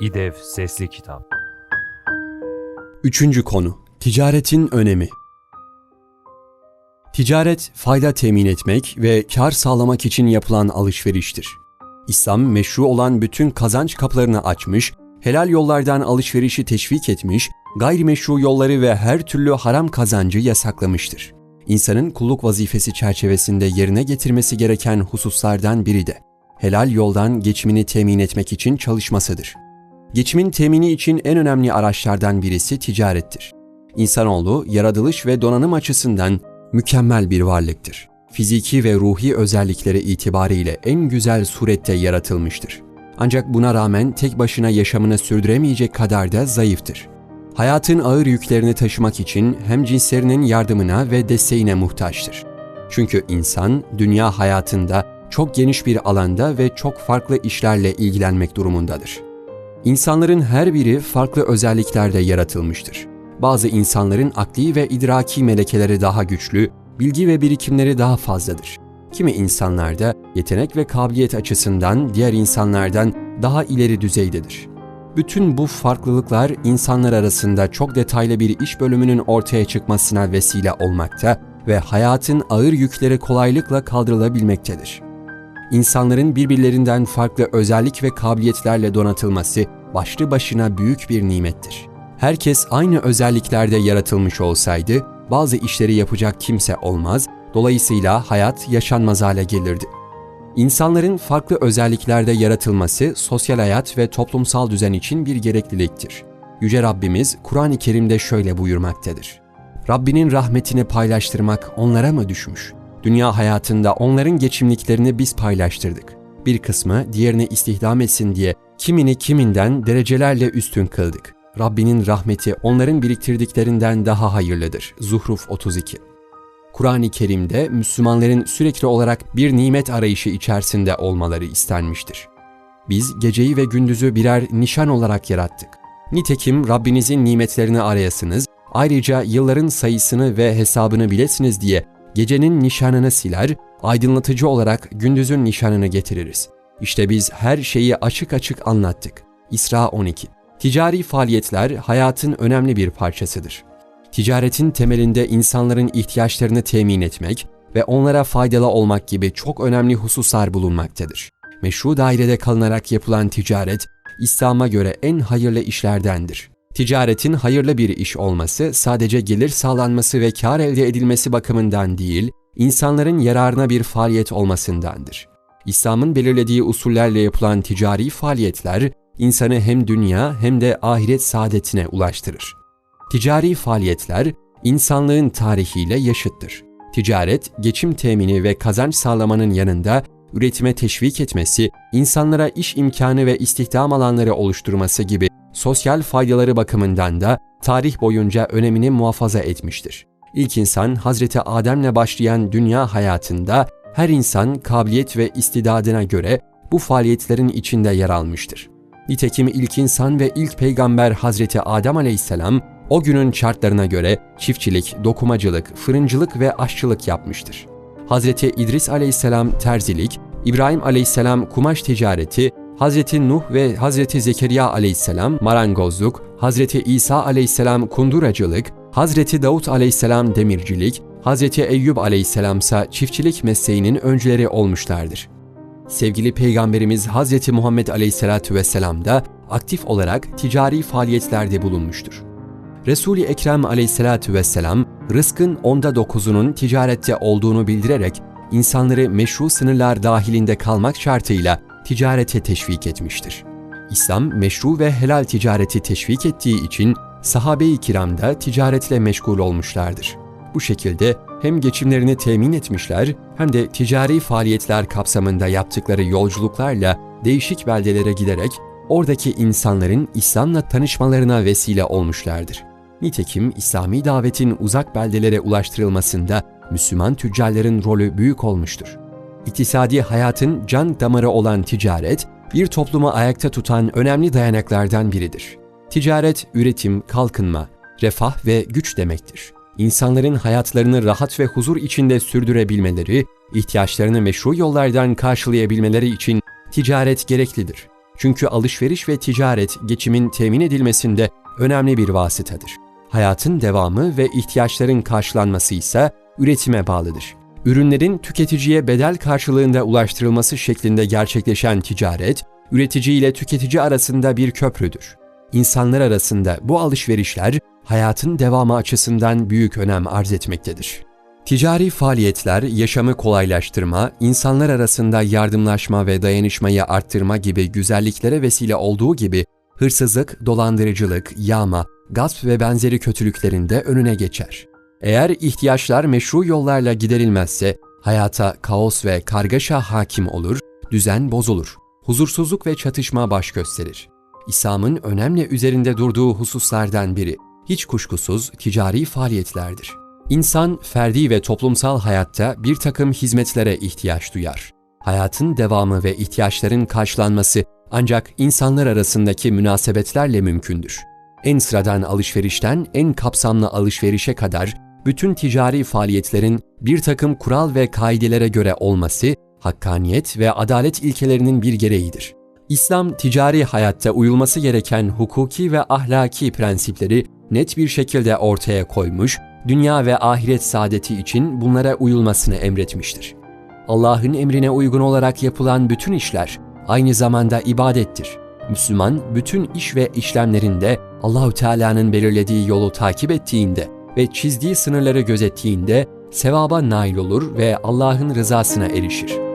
İDEF Sesli Kitap Üçüncü konu, ticaretin önemi. Ticaret, fayda temin etmek ve kar sağlamak için yapılan alışveriştir. İslam meşru olan bütün kazanç kapılarını açmış, helal yollardan alışverişi teşvik etmiş, gayrimeşru yolları ve her türlü haram kazancı yasaklamıştır. İnsanın kulluk vazifesi çerçevesinde yerine getirmesi gereken hususlardan biri de helal yoldan geçimini temin etmek için çalışmasıdır. Geçimin temini için en önemli araçlardan birisi ticarettir. İnsanoğlu yaratılış ve donanım açısından mükemmel bir varlıktır. Fiziki ve ruhi özellikleri itibariyle en güzel surette yaratılmıştır. Ancak buna rağmen tek başına yaşamını sürdüremeyecek kadar da zayıftır. Hayatın ağır yüklerini taşımak için hem cinslerinin yardımına ve desteğine muhtaçtır. Çünkü insan dünya hayatında çok geniş bir alanda ve çok farklı işlerle ilgilenmek durumundadır. İnsanların her biri farklı özelliklerde yaratılmıştır. Bazı insanların akli ve idraki melekeleri daha güçlü, bilgi ve birikimleri daha fazladır. Kimi insanlarda yetenek ve kabiliyet açısından diğer insanlardan daha ileri düzeydedir. Bütün bu farklılıklar insanlar arasında çok detaylı bir iş bölümünün ortaya çıkmasına vesile olmakta ve hayatın ağır yükleri kolaylıkla kaldırılabilmektedir. İnsanların birbirlerinden farklı özellik ve kabiliyetlerle donatılması başlı başına büyük bir nimettir. Herkes aynı özelliklerde yaratılmış olsaydı bazı işleri yapacak kimse olmaz, dolayısıyla hayat yaşanmaz hale gelirdi. İnsanların farklı özelliklerde yaratılması sosyal hayat ve toplumsal düzen için bir gerekliliktir. Yüce Rabbimiz Kur'an-ı Kerim'de şöyle buyurmaktadır. Rabbinin rahmetini paylaştırmak onlara mı düşmüş? Dünya hayatında onların geçimliklerini biz paylaştırdık. Bir kısmı diğerini istihdam etsin diye kimini kiminden derecelerle üstün kıldık. Rabbinin rahmeti onların biriktirdiklerinden daha hayırlıdır. Zuhruf 32 Kur'an-ı Kerim'de Müslümanların sürekli olarak bir nimet arayışı içerisinde olmaları istenmiştir. Biz geceyi ve gündüzü birer nişan olarak yarattık. Nitekim Rabbinizin nimetlerini arayasınız, ayrıca yılların sayısını ve hesabını bilesiniz diye gecenin nişanını siler, aydınlatıcı olarak gündüzün nişanını getiririz. İşte biz her şeyi açık açık anlattık. İsra 12 Ticari faaliyetler hayatın önemli bir parçasıdır. Ticaretin temelinde insanların ihtiyaçlarını temin etmek ve onlara faydalı olmak gibi çok önemli hususlar bulunmaktadır. Meşru dairede kalınarak yapılan ticaret, İslam'a göre en hayırlı işlerdendir. Ticaretin hayırlı bir iş olması sadece gelir sağlanması ve kar elde edilmesi bakımından değil, insanların yararına bir faaliyet olmasındandır. İslam'ın belirlediği usullerle yapılan ticari faaliyetler, insanı hem dünya hem de ahiret saadetine ulaştırır. Ticari faaliyetler, insanlığın tarihiyle yaşıttır. Ticaret, geçim temini ve kazanç sağlamanın yanında üretime teşvik etmesi, insanlara iş imkanı ve istihdam alanları oluşturması gibi sosyal faydaları bakımından da tarih boyunca önemini muhafaza etmiştir. İlk insan Hazreti Adem'le başlayan dünya hayatında her insan kabiliyet ve istidadına göre bu faaliyetlerin içinde yer almıştır. Nitekim ilk insan ve ilk peygamber Hazreti Adem aleyhisselam o günün şartlarına göre çiftçilik, dokumacılık, fırıncılık ve aşçılık yapmıştır. Hazreti İdris aleyhisselam terzilik, İbrahim aleyhisselam kumaş ticareti, Hazreti Nuh ve Hazreti Zekeriya aleyhisselam marangozluk, Hazreti İsa aleyhisselam kunduracılık, Hazreti Davut aleyhisselam demircilik, Hazreti Eyyub aleyhisselam ise çiftçilik mesleğinin öncüleri olmuşlardır. Sevgili Peygamberimiz Hazreti Muhammed aleyhisselatü vesselam da aktif olarak ticari faaliyetlerde bulunmuştur. Resul-i Ekrem aleyhissalatü vesselam, rızkın onda dokuzunun ticarette olduğunu bildirerek insanları meşru sınırlar dahilinde kalmak şartıyla ticarete teşvik etmiştir. İslam meşru ve helal ticareti teşvik ettiği için sahabe-i kiram da ticaretle meşgul olmuşlardır. Bu şekilde hem geçimlerini temin etmişler hem de ticari faaliyetler kapsamında yaptıkları yolculuklarla değişik beldelere giderek oradaki insanların İslam'la tanışmalarına vesile olmuşlardır. Nitekim İslami davetin uzak beldelere ulaştırılmasında Müslüman tüccarların rolü büyük olmuştur. İktisadi hayatın can damarı olan ticaret, bir toplumu ayakta tutan önemli dayanaklardan biridir. Ticaret, üretim, kalkınma, refah ve güç demektir. İnsanların hayatlarını rahat ve huzur içinde sürdürebilmeleri, ihtiyaçlarını meşru yollardan karşılayabilmeleri için ticaret gereklidir. Çünkü alışveriş ve ticaret geçimin temin edilmesinde önemli bir vasıtadır. Hayatın devamı ve ihtiyaçların karşılanması ise üretime bağlıdır. Ürünlerin tüketiciye bedel karşılığında ulaştırılması şeklinde gerçekleşen ticaret, üretici ile tüketici arasında bir köprüdür. İnsanlar arasında bu alışverişler hayatın devamı açısından büyük önem arz etmektedir. Ticari faaliyetler yaşamı kolaylaştırma, insanlar arasında yardımlaşma ve dayanışmayı arttırma gibi güzelliklere vesile olduğu gibi hırsızlık, dolandırıcılık, yağma, gasp ve benzeri kötülüklerin de önüne geçer. Eğer ihtiyaçlar meşru yollarla giderilmezse hayata kaos ve kargaşa hakim olur, düzen bozulur, huzursuzluk ve çatışma baş gösterir. İslam'ın önemli üzerinde durduğu hususlardan biri hiç kuşkusuz ticari faaliyetlerdir. İnsan ferdi ve toplumsal hayatta bir takım hizmetlere ihtiyaç duyar. Hayatın devamı ve ihtiyaçların karşılanması ancak insanlar arasındaki münasebetlerle mümkündür. En sıradan alışverişten en kapsamlı alışverişe kadar bütün ticari faaliyetlerin bir takım kural ve kaidelere göre olması, hakkaniyet ve adalet ilkelerinin bir gereğidir. İslam ticari hayatta uyulması gereken hukuki ve ahlaki prensipleri net bir şekilde ortaya koymuş, dünya ve ahiret saadeti için bunlara uyulmasını emretmiştir. Allah'ın emrine uygun olarak yapılan bütün işler aynı zamanda ibadettir. Müslüman bütün iş ve işlemlerinde Allahü Teala'nın belirlediği yolu takip ettiğinde ve çizdiği sınırları gözettiğinde sevaba nail olur ve Allah'ın rızasına erişir.